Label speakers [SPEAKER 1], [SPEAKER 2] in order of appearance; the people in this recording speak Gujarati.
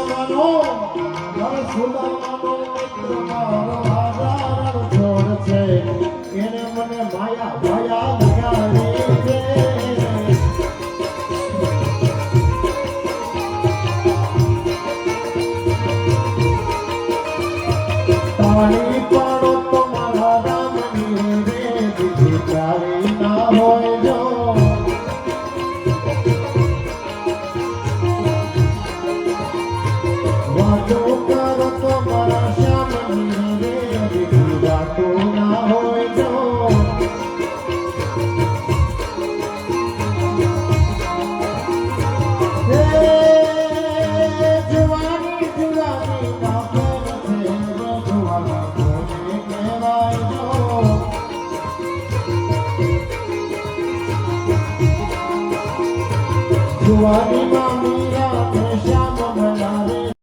[SPEAKER 1] મારો મિત્ર મારો આધાર છોડ છે એને મને માયા માયા લગાડી છે તાળી પાડો તો મારા You are the